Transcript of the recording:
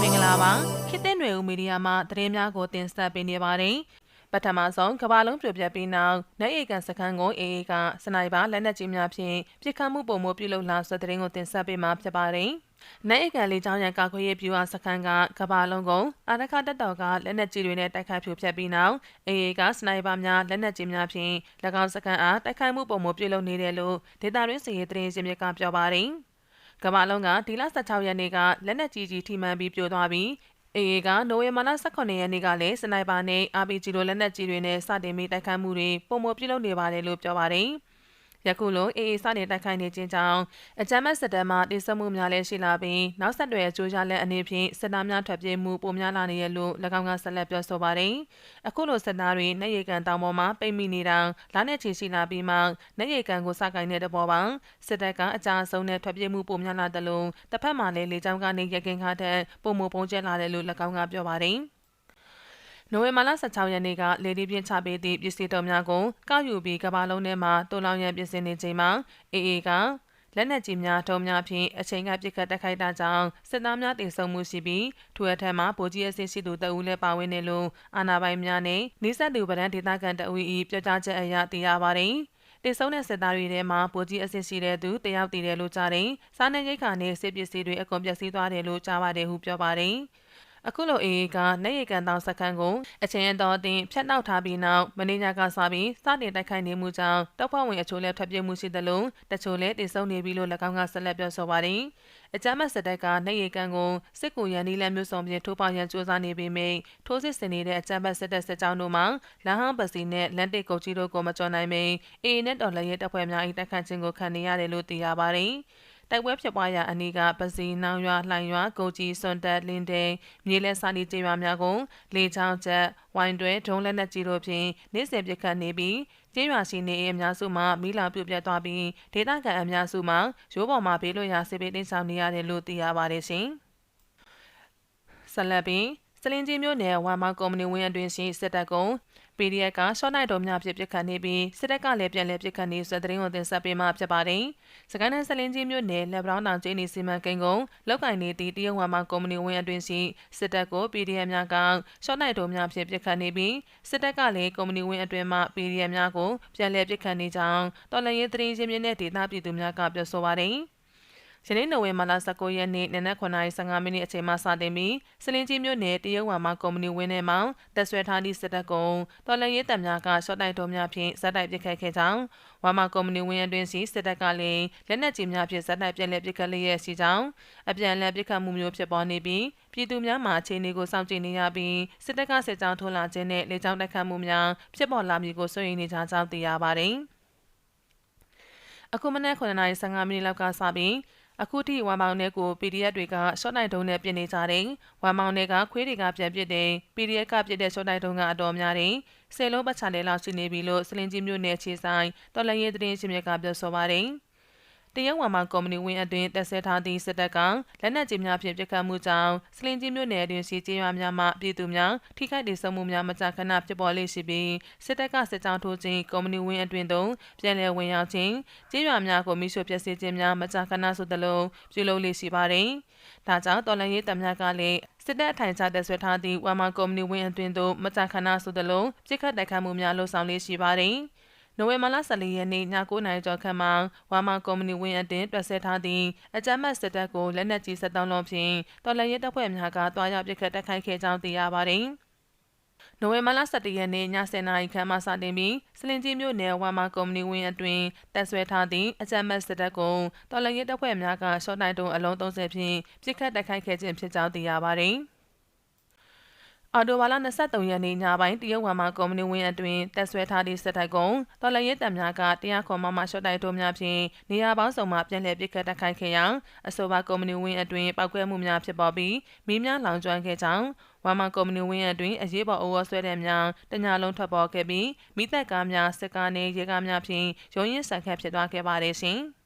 မင်္ဂလာပါခေတ်သစ်ຫນွေဦးမီဒီယာမှသတင်းများကိုတင်ဆက်ပေးနေပါတယ်ပထမဆုံးကမ္ဘာလုံးပြပြပြီးနောက်နိုင်ဧကန်စခန်းကိုအေအေကစနိုက်ပါလက်နက်ကြီးများဖြင့်ပြစ်ခတ်မှုပုံမှုပြုလုပ်လာဆိုတဲ့သတင်းကိုတင်ဆက်ပေးမှာဖြစ်ပါတယ်နိုင်ဧကန်လေးချောင်းရန်ကာခွေးရေးပြူအားစခန်းကကမ္ဘာလုံးကိုအာရခတက်တော်ကလက်နက်ကြီးတွေနဲ့တိုက်ခိုက်ဖြိုဖျက်ပြီးနောက်အေအေကစနိုက်ပါများလက်နက်ကြီးများဖြင့်၎င်းစခန်းအားတိုက်ခိုက်မှုပုံမှုပြုလုပ်နေတယ်လို့ဒေတာရင်းစီရေးသတင်းရှင်မြကပြောပါတယ် ကမ္ဘာလုံးကဒီလ16ရက်နေ့ကလက်နက်ကြီးကြီးထိမှန်ပြီးပြိုသွားပြီးအေအေကနိုဝင်ဘာလ18ရက်နေ့ကလည်းစနိုက်ပါနဲ့ RPG လိုလက်နက်ကြီးတွေနဲ့စတင်ပြီးတိုက်ခိုက်မှုတွေပုံမပြုလုပ်နေပါတယ်လို့ပြောပါတယ်။ ယခုလိုအေအေစတင်တိုက်ခိုက်နေခြင်းကြောင့်အကြမ်းမဲ့စစ်တမ်းမှတိစမှုများလည်းရှိလာပြီးနောက်ဆက်တွဲအကျိုးရလက်အနေဖြင့်စစ်သားများထွက်ပြေးမှုပိုများလာနေရလို့၎င်းကဆက်လက်ပြောဆိုပါတယ်။အခုလိုစစ်သားတွေနေရီကန်တောင်ပေါ်မှာပိတ်မိနေတာလာနဲ့ချီရှိလာပြီးမှနေရီကန်ကိုစကိုင်းတဲ့ပေါ်ပါစစ်တပ်ကအကြအဆုံးနဲ့ထွက်ပြေးမှုပိုများလာတယ်လို့တစ်ဖက်မှာလည်းလေကြောင်းကနေရကင်ခါတဲ့ပုံမပုံကျဲလာတယ်လို့၎င်းကပြောပါတယ်။ နိုဝင်ဘာလ16ရက်နေ့ကလေဒီပြင်းချပေးသည့်ပစ္စည်းတော်များကိုကောက်ယူပြီးကဘာလုံးထဲမှတူလောင်ရန်ပြင်ဆင်နေချိန်မှာအေအေကလက်နက်ကြီးများထုံများဖြင့်အချိန်ကပြစ်ခတ်တိုက်ခိုက်တာကြောင့်စစ်သားများတင်ဆုံမှုရှိပြီးထိုအထက်မှာဗိုလ်ကြီးအဆင့်ရှိသူတအူးလည်းပါဝင်နေလို့အာဏာပိုင်များနဲ့နေဆက်သူဗရန်ဒေသခံတအူး၏ပြောကြားချက်အရသိရပါတယ်။တေဆုံးတဲ့စစ်သားတွေထဲမှာဗိုလ်ကြီးအဆင့်ရှိတဲ့သူတယောက်တည်တယ်လို့ကြားတယ်။စားနေရိတ်ခါနဲ့စစ်ပစ္စည်းတွေအကုန်ပျက်စီးသွားတယ်လို့ကြားပါတယ်ဟုပြောပါတယ်။ အခုလိုအေအေကနေရီကန်တောင်စခန်းကိုအချင်းအတော်တင်ဖျက်နှောက်ထားပြီးနောက်မင်းညာကစပြီးစတင်တိုက်ခိုက်နေမှုကြောင့်တောက်ဖွဲ့ဝင်အချို့လည်းထွက်ပြေးမှုရှိသလိုတချို့လည်းတည်ဆုံနေပြီလို့၎င်းကဆက်လက်ပြောဆိုပါတယ်။အကြမ်းဖက်စစ်တပ်ကနေရီကန်ကိုစစ်ကူရန်နီလန်မျိုးစုံပြင်ထိုးပေါရန်စ조사နေပေမယ့်ထိုးစစ်ဆင်နေတဲ့အကြမ်းဖက်စစ်တပ်စစ်ကြောင်းတို့မှလန်ဟန်ပစီနဲ့လန်တစ်ကုတ်ကြီးတို့ကိုမကြော်နိုင်ပေအေအေနဲ့တော်လည်းရဲ့တပ်ဖွဲ့များ၏တိုက်ခိုက်ခြင်းကိုခံနေရတယ်လို့သိရပါတယ်။ တိုက်ပွဲဖြစ်ပွားရာအနီးကပစီနောင်ရွာလှိုင်ရွာကိုကြီးစွန်တက်လင်းတဲမြေလဲစာနီကျေးရွာများကိုလေချောင်းချက်ဝိုင်းတွဲဒုံးလက်နက်ကြီးတို့ဖြင့်နေ့စဉ်ပစ်ခတ်နေပြီးကျေးရွာရှိနေအများစုမှမိလာပြုတ်ပြတ်သွားပြီးဒေသခံအများစုမှရိုးပေါ်မှာဘေးလွတ်ရာဆေးပေးတိဆောင်နေရတယ်လို့သိရပါတယ်ရှင်။ဆက်လက်ပြီးစလင်ကြီးမျိုးနယ်ဝမ်မောင်ကုမ္ပဏီဝင်းအတွင်းရှိစစ်တပ်ကုန်း PDF ကရှော့နိုင်တော်များဖြစ်ပစ်ခတ်နေပြီးစစ်တပ်ကလည်းပြန်လည်ပစ်ခတ်နေဆိုတဲ့သတင်းကိုတင်ဆက်ပေးမှာဖြစ်ပါတယ်။စကိုင်းတိုင်းစလင်ကြီးမြို့နယ်လက်ဘရောင်းတောင်ကျင်းနေစီမံကိန်းကုန်းလောက်ကင်နေသည့်တရုတ်ဝမ်မောင်ကုမ္ပဏီဝင်းအတွင်းရှိစစ်တပ်ကို PDF များကရှော့နိုင်တော်များဖြစ်ပစ်ခတ်နေပြီးစစ်တပ်ကလည်းကုမ္ပဏီဝင်းအတွင်းမှ PDF များကိုပြန်လည်ပစ်ခတ်နေကြောင်းတော်လှန်ရေးသတင်းရင်းမြစ်နဲ့ဒေသပြည်သူများကပြောဆိုပါတယ်။ ယနေ့နိုဝင်ဘာလ19ရက်နေ့နနက်9:15မိနစ်အချိန်မှစတင်ပြီးစလင်းကြီးမြို့နယ်တရုတ်ဝါမကုမ္ပဏီဝင်းထဲမှတက်ဆွဲထားသည့်စစ်တပ်ကုန်းတော်လန်ရေးတပ်များကရှော့တိုက်တော်များဖြင့်ဇက်တိုက်ပစ်ခတ်ခဲ့ကြောင်းဝါမကုမ္ပဏီဝင်းအတွင်းရှိစစ်တပ်ကလည်းလက်နက်ကြီးများဖြင့်ဇက်တိုက်ပြန်လည်ပစ်ခတ်လျက်ရှိကြောင်းအပြန်အလှန်ပစ်ခတ်မှုမျိုးဖြစ်ပေါ်နေပြီးပြည်သူများမှာအခြေအနေကိုစောင့်ကြည့်နေရပြီးစစ်တပ်ကစစ်ကြောင်းထိုးလာခြင်းနဲ့လေကြောင်းတိုက်ခတ်မှုများဖြစ်ပေါ်လာမည်ကိုစိုးရိမ်နေကြကြောင်းသိရပါတယ်။အခုမနက်9:15မိနစ်လောက်ကစပြီး အခုထိဝမ်မောင်နဲ့ကို PDF တွေကရှော့နိုင်တုံးနဲ့ပြင်နေကြတယ်။ဝမ်မောင်နဲ့ကခွေးတွေကပြန်ပစ်တယ်။ PDF ကပစ်တဲ့ရှော့နိုင်တုံးကအတော်များတယ်။ဆယ်လုံးပတ်ချာလဲလောက်ရှိနေပြီလို့စလင်ကြီးမျိုးနယ်ခြေဆိုင်တော်လရင်သတင်းရှင်မြကပြောဆိုပါတယ်။ တရုတ်ဝမ်မောင်ကုမ္ပဏီဝင်းအတွင်းတက်ဆက်ထားသည့်စစ်တပ်ကလက်နက်ကြီးများဖြင့်ပစ်ခတ်မှုကြောင့်စလင်ကြီးမြို့နယ်အတွင်းရှိကျေးရွာများမှပြည်သူများထိခိုက်ဒေဆုံးမှုများမကြာခဏဖြစ်ပေါ်လေရှိပြီးစစ်တပ်ကစစ်ကြောင်းထိုးခြင်းကုမ္ပဏီဝင်းအတွင်းသို့ပြန်လည်ဝင်ရောက်ခြင်းကျေးရွာများကိုမိရှုပျက်စီးခြင်းများမကြာခဏဆိုသလိုပြုလုပ်လေရှိပါတယ်။ဒါကြောင့်တော်လန်ရေးတပ်များကလည်းစစ်တပ်အထိုင်ချတက်ဆွဲထားသည့်ဝမ်မောင်ကုမ္ပဏီဝင်းအတွင်းသို့မကြာခဏဆိုသလိုပြစ်ခတ်တိုက်ခိုက်မှုများလှုံ့ဆော်လေရှိပါတယ်။ နိုဝင်ဘာလ14ရက်နေ့ည9:00နာရီကျော်ခန့်မှာဝါမာကုမ္ပဏီဝင်းအတင်းတွက်ဆဲထားသည့်အကြမ်းဖက်စစ်တပ်ကိုလက်နက်ကြီးဆက်တောင်းလုံးဖြင့်တော်လှန်ရေးတပ်ဖွဲ့များကတွားရောက်ပစ်ခတ်တိုက်ခိုက်ခဲ့ကြောင်းသိရပါတယ်။နိုဝင်ဘာလ17ရက်နေ့ည10:00နာရီခန့်မှစတင်ပြီးစလင်ကြီးမြို့နယ်ဝမ်မာကုမ္ပဏီဝင်းအတွင်းတပ်ဆွဲထားသည့်အကြမ်းဖက်စစ်တပ်ကိုတော်လှန်ရေးတပ်ဖွဲ့များကရှော့တိုင်တုံးအလုံး30ဖြင့်ပစ်ခတ်တိုက်ခိုက်ခဲ့ခြင်းဖြစ်ကြောင်းသိရပါတယ်။ အော်တိုဘာလ23ရက်နေ့ညပိုင်းတရုတ်ဝမ်မာကုမ္ပဏီဝင်းအတွင်းတက်ဆွဲထားသည့်စစ်တိုက်ကုန်းတော်လရဲတပ်များကတရားခွန်မမရှော့တိုက်တို့များဖြင့်နေရာပေါင်းစုံမှပြန်လည်ပစ်ခတ်တိုက်ခိုက်ခဲ့ရာအဆိုပါကုမ္ပဏီဝင်းအတွင်းပောက်ကွဲမှုများဖြစ်ပေါ်ပြီးမီးများလောင်ကျွမ်းခဲ့ကြောင်းဝမ်မာကုမ္ပဏီဝင်းအတွင်းအရေးပေါ်အိုးဝဆွဲတဲ့များတညာလုံးထွက်ပေါ်ခဲ့ပြီးမိသက်ကားများစစ်ကားနှင့်ရေကားများဖြင့်ရုံးရင်ဆန်ခတ်ဖြစ်သွားခဲ့ပါတယ်ရှင်။